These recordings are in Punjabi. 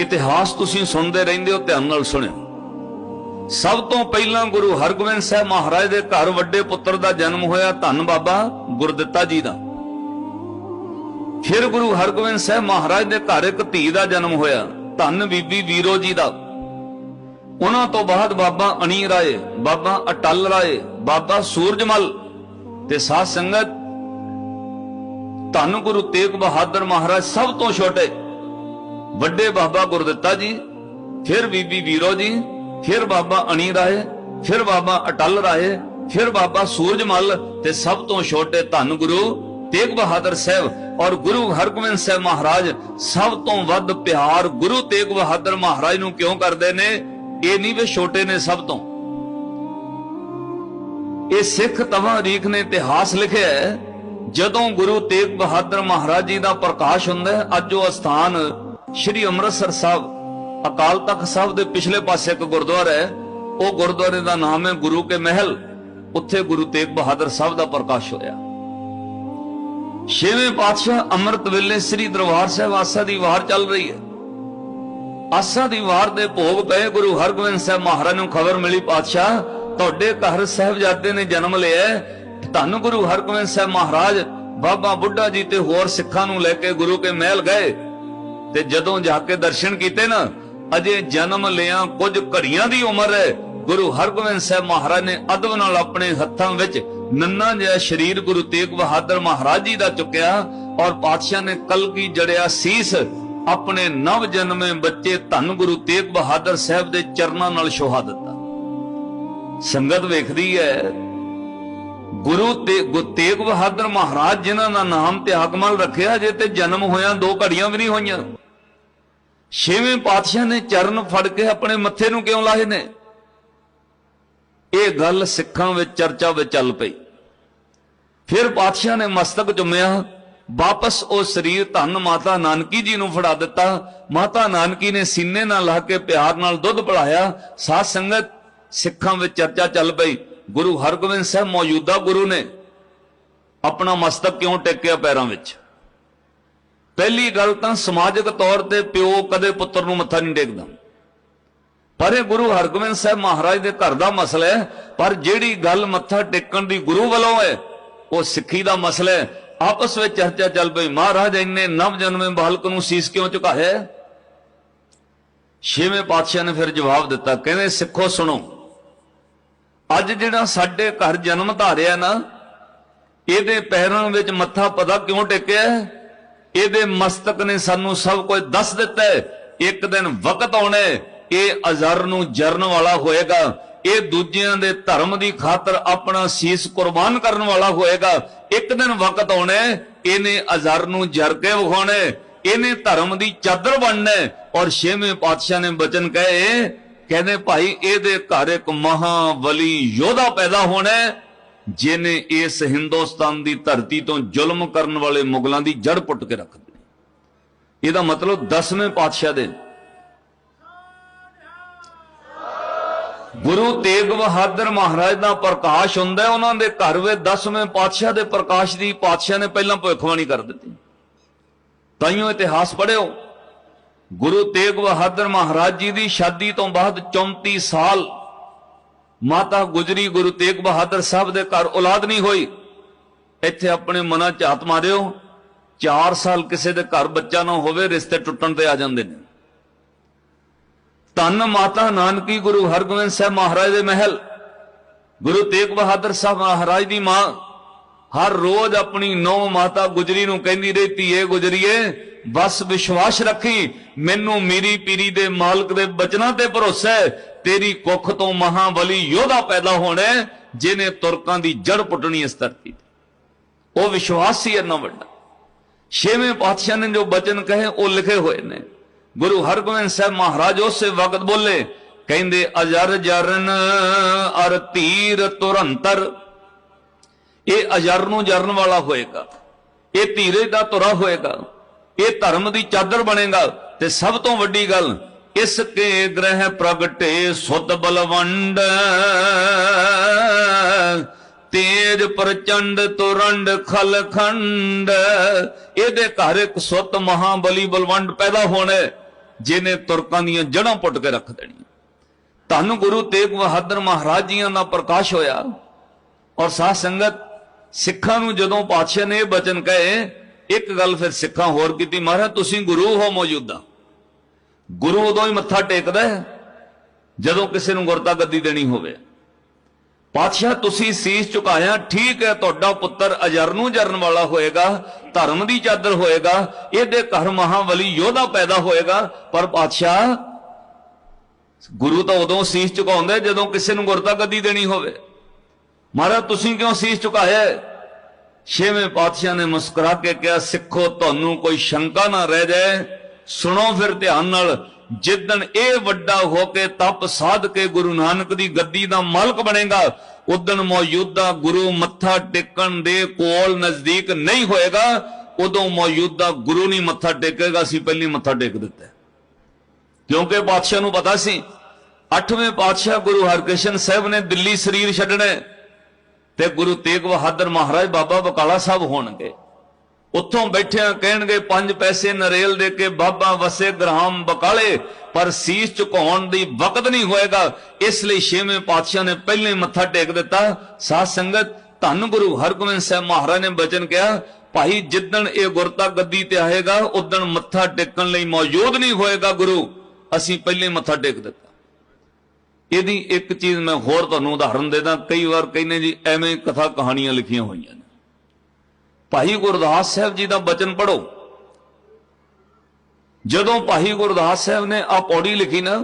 ਇਤਿਹਾਸ ਤੁਸੀਂ ਸੁਣਦੇ ਰਹਿੰਦੇ ਹੋ, ਧਿਆਨ ਨਾਲ ਸੁਣਿਓ। ਸਭ ਤੋਂ ਪਹਿਲਾਂ ਗੁਰੂ ਹਰਗੋਬਿੰਦ ਸਾਹਿਬ ਮਹਾਰਾਜ ਦੇ ਘਰ ਵੱਡੇ ਪੁੱਤਰ ਦਾ ਜਨਮ ਹੋਇਆ, ਧੰਨ ਬਾਬਾ ਗੁਰਦਿੱਤਾ ਜੀ ਦਾ। ਫਿਰ ਗੁਰੂ ਹਰਗੋਬਿੰਦ ਸਾਹਿਬ ਮਹਾਰਾਜ ਦੇ ਘਰ ਇੱਕ ਧੀ ਦਾ ਜਨਮ ਹੋਇਆ, ਧੰਨ ਬੀਬੀ ਵੀਰੋ ਜੀ ਦਾ। ਉਹਨਾਂ ਤੋਂ ਬਾਅਦ ਬਾਬਾ ਅਣੀ ਰਾਏ, ਬਾਬਾ ਅਟਲ ਰਾਏ, ਬਾਬਾ ਸੂਰਜਮਲ ਤੇ ਸਾਧ ਸੰਗਤ, ਧੰਨ ਗੁਰੂ ਤੇਗ ਬਹਾਦਰ ਮਹਾਰਾਜ ਸਭ ਤੋਂ ਛੋਟੇ ਵੱਡੇ ਬਾਬਾ ਗੁਰਦਿੱਤਾ ਜੀ, ਫਿਰ ਬੀਬੀ ਵੀਰੋ ਜੀ, ਫਿਰ ਬਾਬਾ ਅਣੀ ਰਾਏ, ਫਿਰ ਬਾਬਾ ਅਟਲ ਰਾਏ, ਫਿਰ ਬਾਬਾ ਸੂਰਜਮਲ ਤੇ ਸਭ ਤੋਂ ਛੋਟੇ ਧੰਨ ਗੁਰੂ ਤੇਗ ਬਹਾਦਰ ਸਾਹਿਬ ਔਰ ਗੁਰੂ ਹਰਗੋਬਿੰਦ ਸਾਹਿਬ ਮਹਾਰਾਜ ਸਭ ਤੋਂ ਵੱਧ ਪਿਆਰ ਗੁਰੂ ਤੇਗ ਬਹਾਦਰ ਮਹਾਰਾਜ ਨੂੰ ਕਿਉਂ ਕਰਦੇ ਨੇ? ਇਹ ਨਹੀਂ ਵੀ ਛੋਟੇ ਨੇ ਸਭ ਤੋਂ। ਇਹ ਸਿੱਖ ਤਵਾਰੀਖ ਨੇ ਇਤਿਹਾਸ ਲਿਖਿਆ ਹੈ। ਜਦੋਂ ਗੁਰੂ ਤੇਗ ਬਹਾਦਰ ਮਹਾਰਾਜ ਜੀ ਦਾ ਪ੍ਰਕਾਸ਼ ਹੁੰਦਾ ਅੱਜ ਉਹ ਸਥਾਨ ਸ੍ਰੀ ਅੰਮ੍ਰਿਤਸਰ ਸਾਹਿਬ, ਅਕਾਲ ਤਖਤ ਸਾਹਿਬ ਦੇ ਪਿਛਲੇ ਪਾਸੇ ਇੱਕ ਗੁਰਦੁਆਰਾ ਹੈ। ਉਹ ਗੁਰਦੁਆਰੇ ਦਾ ਨਾਮ ਹੈ ਗੁਰੂ ਕੇ ਮਹਿਲ। ਉੱਥੇ ਗੁਰੂ ਤੇਗ ਬਹਾਦਰ ਸਾਹਿਬ ਦਾ ਪ੍ਰਕਾਸ਼ ਹੋਇਆ। ਛੇਵੇਂ ਪਾਤਸ਼ਾਹ ਅੰਮ੍ਰਿਤ ਵੇਲੇ ਸ੍ਰੀ ਦਰਬਾਰ ਸਾਹਿਬ ਆਸਾ ਦੀ ਵਾਰ ਚੱਲ ਰਹੀ ਹੈ। ਆਸਾ ਦੀ ਵਾਰ ਦੇ ਭੋਗ ਪਏ ਗੁਰੂ ਹਰਗੋਬਿੰਦ ਸਾਹਿਬ ਮਹਾਰਾਜ ਨੂੰ ਖਬਰ ਮਿਲੀ, ਪਾਤਸ਼ਾਹ, ਤੁਹਾਡੇ ਘਰ ਸਾਹਿਬਜ਼ਾਦੇ ਨੇ ਜਨਮ ਲਿਆ ਹੈ। ਧੰਨ ਗੁਰੂ ਹਰਗੋਬਿੰਦ ਸਾਹਿਬ ਮਹਾਰਾਜ, ਬਾਬਾ ਬੁੱਢਾ ਜੀ ਤੇ ਹੋਰ ਸਿੱਖਾਂ ਨੂੰ ਲੈ ਕੇ ਗੁਰੂ ਕੇ ਮਹਿਲ ਗਏ। ਤੇ ਜਦੋਂ ਜਾ ਕੇ ਦਰਸ਼ਨ ਕੀਤੇ ਨਾ, ਅਜੇ ਜਨਮ ਲਿਆ, ਕੁਝ ਘੜੀਆਂ ਦੀ ਉਮਰ ਹੈ। ਗੁਰੂ ਹਰਗੋਬਿੰਦ ਸਾਹਿਬ ਮਹਾਰਾਜ ਨੇ ਅਦਬ ਨਾਲ ਆਪਣੇ ਹੱਥਾਂ ਵਿੱਚ ਨੰਨਾ ਜਿਹਾ ਸਰੀਰ ਗੁਰੂ ਤੇਗ ਬਹਾਦਰ ਮਹਾਰਾਜ ਜੀ ਦਾ ਚੁੱਕਿਆ ਔਰ ਪਾਤਸ਼ਾਹ ਨੇ ਕਲਗੀ ਜੜਿਆ ਸੀਸ ਆਪਣੇ ਨਵ ਜਨਮੇ ਬੱਚੇ ਧੰਨ ਗੁਰੂ ਤੇਗ ਬਹਾਦਰ ਸਾਹਿਬ ਦੇ ਚਰਨਾਂ ਨਾਲ ਸ਼ੋਹਾ ਦਿੱਤਾ। ਸੰਗਤ ਵੇਖਦੀ ਹੈ, ਗੁਰੂ ਤੇ ਗੁ- ਤੇਗ ਬਹਾਦਰ ਮਹਾਰਾਜ ਜਿਨ੍ਹਾਂ ਦਾ ਨਾਮ ਤੇ ਆਗਮਨ ਰੱਖਿਆ ਜੇ ਤੇ ਜਨਮ ਹੋਇਆ ਦੋ ਘੜੀਆਂ ਵੀ ਨਹੀਂ ਹੋਈਆਂ। ਛੇਵੇਂ ਪਾਤਸ਼ਾਹ ਨੇ ਚਰਨ ਫੜ ਕੇ ਆਪਣੇ ਮੱਥੇ ਨੂੰ ਕਿਉਂ ਲਾਏ ਨੇ? ਇਹ ਗੱਲ ਸਿੱਖਾਂ ਵਿੱਚ, ਚਰਚਾ ਵਿੱਚ ਚੱਲ ਪਈ। ਫਿਰ ਪਾਤਸ਼ਾਹ ਨੇ ਮਸਤਕ ਚੁੰਮਿਆ, ਵਾਪਸ ਉਹ ਸਰੀਰ ਧੰਨ ਮਾਤਾ ਨਾਨਕੀ ਜੀ ਨੂੰ ਫੜਾ ਦਿੱਤਾ। ਮਾਤਾ ਨਾਨਕੀ ਨੇ ਸੀਨੇ ਨਾਲ ਲਾ ਕੇ ਪਿਆਰ ਨਾਲ ਦੁੱਧ ਪਿਲਾਇਆ। ਸਾਧ ਸੰਗਤ ਸਿੱਖਾਂ ਵਿੱਚ ਚਰਚਾ ਚੱਲ ਪਈ। ਗੁਰੂ ਹਰਗੋਬਿੰਦ ਸਾਹਿਬ ਮੌਜੂਦਾ ਗੁਰੂ ਨੇ ਆਪਣਾ ਮਸਤਕ ਕਿਉਂ ਟੇਕਿਆ ਪੈਰਾਂ ਵਿੱਚ? ਪਹਿਲੀ ਗੱਲ ਤਾਂ ਸਮਾਜਿਕ ਤੌਰ ਤੇ ਪਿਓ ਕਦੇ ਪੁੱਤਰ ਨੂੰ ਮੱਥਾ ਨਹੀਂ ਟੇਕਦਾ। ਪਰ ਇਹ ਗੁਰੂ ਹਰਗੋਬਿੰਦ ਸਾਹਿਬ ਮਹਾਰਾਜ ਦੇ ਘਰ ਦਾ ਮਸਲਾ ਹੈ, ਪਰ ਜਿਹੜੀ ਗੱਲ ਮੱਥਾ ਟੇਕਣ ਦੀ ਗੁਰੂ ਵੱਲੋਂ ਹੈ, ਉਹ ਸਿੱਖੀ ਦਾ ਮਸਲਾ ਹੈ। ਆਪਸ ਵਿੱਚ ਚਰਚਾ ਚੱਲ ਪਈ, ਮਹਾਰਾਜ ਇੰਨੇ ਨਵ ਜਨਮੇ ਬਾਲਕ ਨੂੰ ਸੀਸ ਕਿਉਂ ਝੁਕਾਇਆ ਛੇਵੇਂ ਪਾਤਸ਼ਾਹ ਨੇ ਫਿਰ ਜਵਾਬ ਦਿੱਤਾ, ਕਹਿੰਦੇ, ਸਿੱਖੋ, ਸੁਣੋ। ਅੱਜ ਜਿਹੜਾ ਸਾਡੇ ਘਰ ਜਨਮ ਧਾਰਿਆ ਨਾ, ਇਹਦੇ ਪੈਰਾਂ ਵਿੱਚ ਮੱਥਾ ਪਤਾ ਕਿਉਂ ਟੇਕਿਆ ਇਹਦੇ ਮਸਤਕ ਨੇ ਸਾਨੂੰ ਸਭ ਕੁਝ ਦੱਸ ਦਿੱਤਾ ਇੱਕ ਦਿਨ ਵਕਤ ਆਉਣਾ ਇਹ ਅਜ਼ਰ ਨੂੰ ਜਰਨ ਵਾਲਾ ਹੋਏਗਾ। ਇਹ ਦੂਜਿਆਂ ਦੇ ਧਰਮ ਦੀ ਖਾਤਰ ਆਪਣਾ ਸੀਸ ਕੁਰਬਾਨ ਕਰਨ ਵਾਲਾ ਹੋਏਗਾ। ਇੱਕ ਦਿਨ ਵਕਤ ਆਉਣਾ ਇਹਨੇ ਅਜ਼ਰ ਨੂੰ ਜਰ ਕੇ ਵਿਖਾਉਣਾ ਇਹਨੇ ਧਰਮ ਦੀ ਚਾਦਰ ਬਣਨਾ ਔਰ ਛੇਵੇਂ ਪਾਤਸ਼ਾਹ ਨੇ ਬਚਨ ਕਹੇ, ਕਹਿੰਦੇ ਭਾਈ, ਇਹਦੇ ਘਰ ਇੱਕ ਮਹਾਵਲੀ ਯੋਧਾ ਪੈਦਾ ਹੋਣਾ ਜਿਨੇ ਇਸ ਹਿੰਦੁਸਤਾਨ ਦੀ ਧਰਤੀ ਤੋਂ ਜ਼ੁਲਮ ਕਰਨ ਵਾਲੇ ਮੁਗਲਾਂ ਦੀ ਜੜ ਪੁੱਟ ਕੇ ਰੱਖ ਦਿੱਤੀ। ਇਹਦਾ ਮਤਲਬ 10ਵੇਂ ਪਾਤਸ਼ਾਹ ਦੇ ਗੁਰੂ ਤੇਗ ਬਹਾਦਰ ਮਹਾਰਾਜ ਦਾ ਪ੍ਰਕਾਸ਼ ਹੁੰਦਾ, ਉਹਨਾਂ ਦੇ ਘਰ ਵਿੱਚ 10ਵੇਂ ਪਾਤਸ਼ਾਹ ਦੇ ਪ੍ਰਕਾਸ਼ ਦੀ ਪਾਤਸ਼ਾਹ ਨੇ ਪਹਿਲਾਂ ਭਵਿੱਖਬਾਣੀ ਕਰ ਦਿੱਤੀ। ਤਾਈਓ ਇਤਿਹਾਸ ਪੜਿਓ ਗੁਰੂ ਤੇਗ ਬਹਾਦਰ ਮਹਾਰਾਜ ਜੀ ਦੀ ਸ਼ਾਦੀ ਤੋਂ ਬਾਅਦ 34 ਸਾਲ ਮਾਤਾ ਗੁਜਰੀ ਗੁਰੂ ਤੇਗ ਬਹਾਦਰ ਸਾਹਿਬ ਦੇ ਘਰ ਔਲਾਦ ਨਹੀਂ ਹੋਈ, ਇੱਥੇ ਆਪਣੇ ਮਨਾਂ 'ਚ ਹੱਥ ਮਾਰਿਓ 4 ਸਾਲ ਕਿਸੇ ਦੇ ਘਰ ਬੱਚਾ ਨਾ ਹੋਵੇ, ਰਿਸ਼ਤੇ ਟੁੱਟਣ ਤੇ ਆ ਜਾਂਦੇ ਨੇ। ਧੰਨ ਮਾਤਾ ਨਾਨਕੀ ਗੁਰੂ ਹਰਗੋਬਿੰਦ ਸਾਹਿਬ ਮਹਾਰਾਜ ਦੇ ਮਹਿਲ, ਗੁਰੂ ਤੇਗ ਬਹਾਦਰ ਸਾਹਿਬ ਮਹਾਰਾਜ ਦੀ ਮਾਂ, ਹਰ ਰੋਜ਼ ਆਪਣੀ ਨੌ ਮਾਤਾ ਗੁਜਰੀ ਨੂੰ ਕਹਿੰਦੀ ਰਹੀ, ਧੀਏ ਗੁਜਰੀਏ, ਬਸ ਵਿਸ਼ਵਾਸ ਰੱਖੀ, ਮੈਨੂੰ ਮੇਰੀ ਪੀਰੀ ਦੇ ਮਾਲਕ ਦੇ ਬਚਨਾਂ ਤੇ ਭਰੋਸਾ ਹੈ ਤੇਰੀ ਕੁੱਖ ਤੋਂ ਮਹਾਬਲੀ ਯੋਧਾ ਪੈਦਾ ਹੋਣਾ ਹੈ, ਜਿਹਨੇ ਤੁਰਕਾਂ ਦੀ ਜੜ ਪੁੱਟਣੀ ਇਸ ਧਰਤੀ ਤੇ। ਉਹ ਵਿਸ਼ਵਾਸ ਸੀ ਇੰਨਾ ਵੱਡਾ। ਛੇਵੇਂ ਪਾਤਸ਼ਾਹ ਨੇ ਜੋ ਬਚਨ ਕਹੇ ਉਹ ਲਿਖੇ ਹੋਏ ਨੇ। ਗੁਰੂ ਹਰਗੋਬਿੰਦ ਸਾਹਿਬ ਮਹਾਰਾਜ ਉਸੇ ਵਕਤ ਬੋਲੇ ਕਹਿੰਦੇ ਅਜਰ ਜਰਨ ਅਰ ਤੀਰ ਤੁਰੰਤਰ। ਇਹ ਅਜਰ ਨੂੰ ਜਰਨ ਵਾਲਾ ਹੋਏਗਾ। ਇਹ ਧੀਰੇ ਦਾ ਤੁਰਾ ਹੋਏਗਾ। ਇਹ ਧਰਮ ਦੀ ਚਾਦਰ ਬਣੇਗਾ। ਤੇ ਸਭ ਤੋਂ ਵੱਡੀ ਗੱਲ ਇਸ ਕੇ ਗ੍ਰਹਿ ਪ੍ਰਗਟੇ ਸੁਤ ਬਲਵੰਡ। ਤੇਜ ਪ੍ਰਚੰਡ ਤੁਰੰਡ ਖਲਖੰਡ ਇਹਦੇ ਘਰ ਇੱਕ ਸੁਤ ਮਹਾਬਲੀ ਬਲਵੰਡ ਪੈਦਾ ਹੋਣਾ ਹੈ। ਤੁਰਕਾਂ ਦੀਆਂ ਜੜ੍ਹਾਂ ਪੁੱਟ ਕੇ ਰੱਖ ਦੇਣੀਆਂ। ਤੁਹਾਨੂੰ ਗੁਰੂ ਤੇਗ ਬਹਾਦਰ ਮਹਾਰਾਜ ਜੀਆਂ ਦਾ ਪ੍ਰਕਾਸ਼ ਹੋਇਆ ਔਰ ਸਾਧ ਸੰਗਤ ਸਿੱਖਾਂ ਨੂੰ ਜਦੋਂ ਪਾਤਸ਼ਾਹ ਨੇ ਇਹ ਬਚਨ ਕਹੇ, ਇੱਕ ਗੱਲ ਫਿਰ ਸਿੱਖਾਂ ਹੋਰ ਕੀਤੀ, ਮਹਾਰਾਜ, ਤੁਸੀਂ ਗੁਰੂ ਹੋ ਮੌਜੂਦਾ। ਗੁਰੂ ਉਦੋਂ ਹੀ ਮੱਥਾ ਟੇਕਦਾ ਹੈ, ਜਦੋਂ ਕਿਸੇ ਨੂੰ ਗੁਰਤਾ ਗੱਦੀ ਦੇਣੀ ਹੋਵੇ। ਪਾਤਸ਼ਾਹ, ਤੁਸੀਂ ਸੀਸ ਝੁਕਾਇਆ, ਠੀਕ ਹੈ, ਤੁਹਾਡਾ ਪੁੱਤਰ ਅਜਰ ਨੂੰ ਜਰਨ ਵਾਲਾ ਹੋਏਗਾ, ਧਰਮ ਦੀ ਚਾਦਰ ਹੋਏਗਾ, ਇਹਦੇ ਘਰ ਮਹਾਬਲੀ ਯੋਧਾ ਪੈਦਾ ਹੋਏਗਾ, ਪਰ ਪਾਤਸ਼ਾਹ, ਗੁਰੂ ਤਾਂ ਉਦੋਂ ਸੀਸ ਝੁਕਾਉਂਦਾ ਜਦੋਂ ਕਿਸੇ ਨੂੰ ਗੁਰਤਾ ਗੱਦੀ ਦੇਣੀ ਹੋਵੇ। ਮਹਾਰਾਜ, ਤੁਸੀਂ ਕਿਉਂ ਸੀਸ ਝੁਕਾਇਆ ਛੇਵੇਂ ਪਾਤਸ਼ਾਹ ਨੇ ਮੁਸਕਰਾ ਕੇ ਕਿਹਾ, ਸਿੱਖੋ, ਤੁਹਾਨੂੰ ਕੋਈ ਸ਼ੰਕਾ ਨਾ ਰਹਿ ਜਾਏ। ਸੁਣੋ ਫਿਰ ਧਿਆਨ ਨਾਲ, ਜਿੱਦਣ ਇਹ ਵੱਡਾ ਹੋ ਕੇ ਤਪ ਸਾਧ ਕੇ ਗੁਰੂ ਨਾਨਕ ਦੀ ਗੱਦੀ ਦਾ ਮਾਲਕ ਬਣੇਗਾ, ਉਦਣ ਮੌਜੂਦਾ ਗੁਰੂ ਮੱਥਾ ਟੇਕਣ ਦੇ ਕੋਲ ਨਜ਼ਦੀਕ ਨਹੀਂ ਹੋਏਗਾ, ਉਦੋਂ ਮੌਜੂਦਾ ਗੁਰੂ ਨਹੀਂ ਮੱਥਾ ਟੇਕੇਗਾ, ਅਸੀਂ ਪਹਿਲੀ ਮੱਥਾ ਟੇਕ ਦਿੱਤਾ। ਕਿਉਂਕਿ ਪਾਤਸ਼ਾਹ ਨੂੰ ਪਤਾ ਸੀ, ਅੱਠਵੇਂ ਪਾਤਸ਼ਾਹ ਗੁਰੂ ਹਰਕ੍ਰਿਸ਼ਨ ਸਾਹਿਬ ਨੇ ਦਿੱਲੀ ਸਰੀਰ ਛੱਡਣਾ ਤੇ ਗੁਰੂ ਤੇਗ ਬਹਾਦਰ ਮਹਾਰਾਜ ਬਾਬਾ ਬਕਾਲਾ ਸਾਹਿਬ ਹੋਣਗੇ। ਉੱਥੋਂ ਬੈਠਿਆਂ ਕਹਿਣਗੇ, ਪੰਜ ਪੈਸੇ ਨਰੇਲ ਦੇ ਕੇ ਬਾਬਾ ਵਸੇ ਗ੍ਰਾਮ ਬਕਾਲੇ, ਪਰ ਸੀਸ ਝੁਕਾਉਣ ਦੀ ਵਕਤ ਨਹੀਂ ਹੋਏਗਾ। ਇਸ ਲਈ ਛੇਵੇਂ ਪਾਤਸ਼ਾਹ ਨੇ ਪਹਿਲੇ ਮੱਥਾ ਟੇਕ ਦਿੱਤਾ। ਸਾਧ ਸੰਗਤ, ਧੰਨ ਗੁਰੂ ਹਰਗੋਬਿੰਦ ਸਾਹਿਬ ਮਹਾਰਾਜ ਨੇ ਬਚਨ ਕਿਹਾ, ਭਾਈ, ਜਿੱਦਣ ਇਹ ਗੁਰਤਾ ਗੱਦੀ ਤੇ ਆਏਗਾ ਉਦਣ ਮੱਥਾ ਟੇਕਣ ਲਈ ਮੌਜੂਦ ਨਹੀਂ ਹੋਏਗਾ ਗੁਰੂ। ਅਸੀਂ ਪਹਿਲੇ ਮੱਥਾ ਟੇਕ ਦਿੱਤਾ। ਇਹਦੀ ਇੱਕ ਚੀਜ਼ ਮੈਂ ਹੋਰ ਤੁਹਾਨੂੰ ਉਦਾਹਰਨ ਦੇਦਾਂ ਕਈ ਵਾਰ ਕਹਿੰਦੇ ਜੀ, ਐਵੇਂ ਕਥਾ ਕਹਾਣੀਆਂ ਲਿਖੀਆਂ ਹੋਈਆਂ ਨੇ। ਭਾਈ ਗੁਰਦਾਸ ਸਾਹਿਬ ਜੀ ਦਾ ਬਚਨ ਪੜੋ ਜਦੋਂ ਭਾਈ ਗੁਰਦਾਸ ਸਾਹਿਬ ਨੇ ਆ ਪੌੜੀ ਲਿਖੀ ਨਾ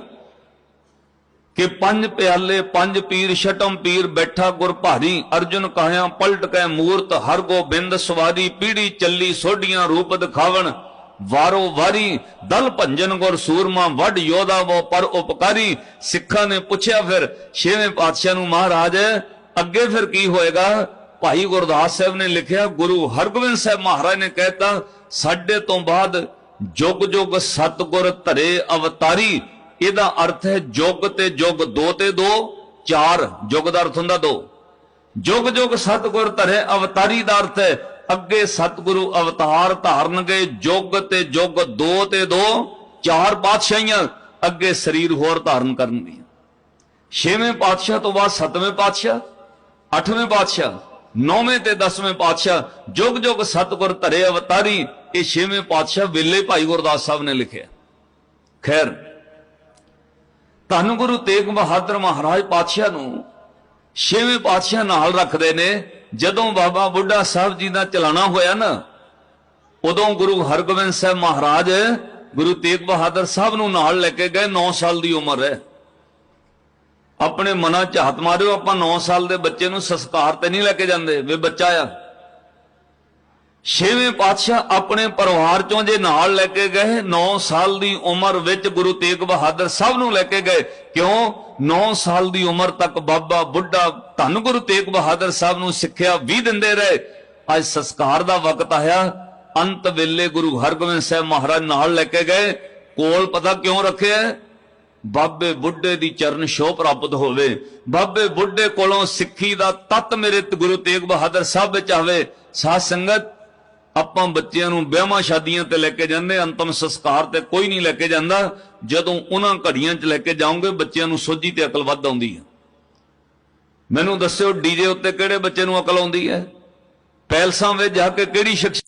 ਕਿ ਪੰਜ ਪਿਆਲੇ, ਪੰਜ ਪੀਰ, ਛਟਮ ਪੀਰ, ਬੈਠਾ ਗੁਰ ਭਾਰੀ, ਅਰਜੁਨ ਕਾਇਆ ਪਲਟ ਕੇ ਮੂਰਤ, ਹਰ ਗੋਬਿੰਦ ਸਵਾਰੀ, ਪੀੜੀ ਚੱਲੀ, ਸੋਢੀਆਂ ਰੂਪ ਦਿਖਾਵਣ ਵਾਰੋ ਵਾਰੀ, ਦਲ ਭੰਜਨ ਗੁਰ ਸੂਰਮਾ ਵੱਡ ਯੋਧਾ ਵੋ ਪਰ ਉਪਕਾਰੀ। ਸਿੱਖਾਂ ਨੇ ਪੁੱਛਿਆ ਫਿਰ, ਛੇਵੇਂ ਪਾਤਸ਼ਾਹ ਨੂੰ ਮਹਾਰਾਜ, ਅੱਗੇ ਫਿਰ ਕੀ ਹੋਏਗਾ? ਭਾਈ ਗੁਰਦਾਸ ਸਾਹਿਬ ਨੇ ਲਿਖਿਆ, ਗੁਰੂ ਹਰਗੋਬਿੰਦ ਸਾਹਿਬ ਮਹਾਰਾਜ ਨੇ ਕਹਿਤਾ, ਸਾਡੇ ਤੋਂ ਬਾਅਦ ਜੁਗ ਜੁਗ ਸਤਗੁਰ ਧਰੇ ਅਵਤਾਰੀ। ਇਹਦਾ ਅਰਥ ਹੈ ਜੁਗ ਤੇ ਜੁਗ, ਦੋ ਤੇ ਦੋ, ਚਾਰ, ਜੁਗ ਦਾ ਅਰਥ ਹੁੰਦਾ ਦੋ। ਜੁਗ ਜੁਗ ਸਤਗੁਰ ਧਰੇ ਅਵਤਾਰੀ ਦਾ ਅਰਥ ਹੈ, ਅੱਗੇ ਸਤਗੁਰੂ ਅਵਤਾਰ ਧਾਰਨਗੇ, ਜੁਗ ਤੇ ਜੁਗ, ਦੋ ਤੇ ਦੋ, ਚਾਰ ਪਾਤਸ਼ਾਹੀਆਂ, ਅੱਗੇ ਸਰੀਰ ਹੋਰ ਧਾਰਨ ਕਰਨਗੀਆਂ। ਛੇਵੇਂ ਪਾਤਸ਼ਾਹ ਤੋਂ ਬਾਅਦ ਸੱਤਵੇਂ ਪਾਤਸ਼ਾਹ, ਅੱਠਵੇਂ ਪਾਤਸ਼ਾਹ ਨੌਵੇਂ ਤੇ ਦਸਵੇਂ ਪਾਤਸ਼ਾਹ ਜੁਗ ਜੁਗ ਸਤਗੁਰ ਧਰੇ ਅਵਤਾਰੀ, ਇਹ ਛੇਵੇਂ ਪਾਤਸ਼ਾਹ ਵੇਲੇ ਭਾਈ ਗੁਰਦਾਸ ਸਾਹਿਬ ਨੇ ਲਿਖਿਆ। ਖੈਰ, ਧੰਨ ਗੁਰੂ ਤੇਗ ਬਹਾਦਰ ਮਹਾਰਾਜ ਪਾਤਸ਼ਾਹ ਨੂੰ ਛੇਵੇਂ ਪਾਤਸ਼ਾਹ ਨਾਲ ਰੱਖਦੇ ਨੇ, ਜਦੋਂ ਬਾਬਾ ਬੁੱਢਾ ਸਾਹਿਬ ਜੀ ਦਾ ਚਲਾਣਾ ਹੋਇਆ ਨਾ, ਉਦੋਂ ਗੁਰੂ ਹਰਗੋਬਿੰਦ ਸਾਹਿਬ ਮਹਾਰਾਜ ਗੁਰੂ ਤੇਗ ਬਹਾਦਰ ਸਾਹਿਬ ਨੂੰ ਨਾਲ ਲੈ ਕੇ ਗਏ 9 ਸਾਲ ਦੀ ਉਮਰ ਹੈ। ਆਪਣੇ ਮਨਾਂ ਚ ਹੱਥ ਮਾਰਿਓ, ਆਪਾਂ 9 ਸਾਲ ਦੇ ਬੱਚੇ ਨੂੰ ਸੰਸਕਾਰ ਤੇ ਨਹੀਂ ਲੈ ਕੇ ਜਾਂਦੇ, ਵੀ ਬੱਚਾ ਆ। ਛੇਵੇਂ ਪਾਤਸ਼ਾਹ ਆਪਣੇ ਪਰਿਵਾਰ ਚੋਂ ਜੇ ਨਾਲ ਲੈ ਕੇ ਗਏ 9 ਸਾਲ ਦੀ ਉਮਰ ਵਿੱਚ ਗੁਰੂ ਤੇਗ ਬਹਾਦਰ ਸਭ ਨੂੰ ਲੈ ਕੇ ਗਏ। ਕਿਉਂ? 9 ਸਾਲ ਦੀ ਉਮਰ ਤੱਕ ਬਾਬਾ, ਬੁੱਢਾ ਧੰਨ ਗੁਰੂ ਤੇਗ ਬਹਾਦਰ ਸਾਹਿਬ ਨੂੰ ਸਿੱਖਿਆ ਵੀ ਦਿੰਦੇ ਰਹੇ। ਅੱਜ ਸੰਸਕਾਰ ਦਾ ਵਕਤ ਆਇਆ। ਅੰਤ ਵੇਲੇ ਗੁਰੂ ਹਰਗੋਬਿੰਦ ਸਾਹਿਬ ਮਹਾਰਾਜ ਨਾਲ ਲੈ ਕੇ ਗਏ। ਕੋਲ ਪਤਾ ਕਿਉਂ ਰੱਖਿਆ? ਬਾਬੇ ਬੁੱਢੇ ਦੀ ਚਰਨ ਛੋਹ ਪ੍ਰਾਪਤ ਹੋਵੇ, ਬਾਬੇ ਬੁੱਢੇ ਕੋਲੋਂ ਸਿੱਖੀ ਦਾ ਤਤ ਮੇਰੇ ਗੁਰੂ ਤੇਗ ਬਹਾਦਰ ਸਾਹਿਬ ਵਿੱਚ ਆਵੇ, ਸਾਧ ਸੰਗਤ, ਆਪਾਂ ਬੱਚਿਆਂ ਨੂੰ ਵਿਆਹਾਂ ਸ਼ਾਦੀਆਂ ਤੇ ਲੈ ਕੇ ਜਾਂਦੇ, ਅੰਤਮ ਸੰਸਕਾਰ ਤੇ ਕੋਈ ਨਹੀਂ ਲੈ ਕੇ ਜਾਂਦਾ, ਜਦੋਂ ਉਹਨਾਂ ਘੜੀਆਂ 'ਚ ਲੈ ਕੇ ਜਾਓਗੇ, ਬੱਚਿਆਂ ਨੂੰ ਸੋਝੀ ਤੇ ਅਕਲ ਵੱਧ ਆਉਂਦੀ ਹੈ। ਮੈਨੂੰ ਦੱਸਿਓ ਡੀਜੇ ਉੱਤੇ ਕਿਹੜੇ ਬੱਚੇ ਨੂੰ ਅਕਲ ਆਉਂਦੀ ਹੈ? ਪੈਲਸਾਂ ਵਿੱਚ ਜਾ ਕੇ ਕਿਹੜੀ ਸ਼ਖਸ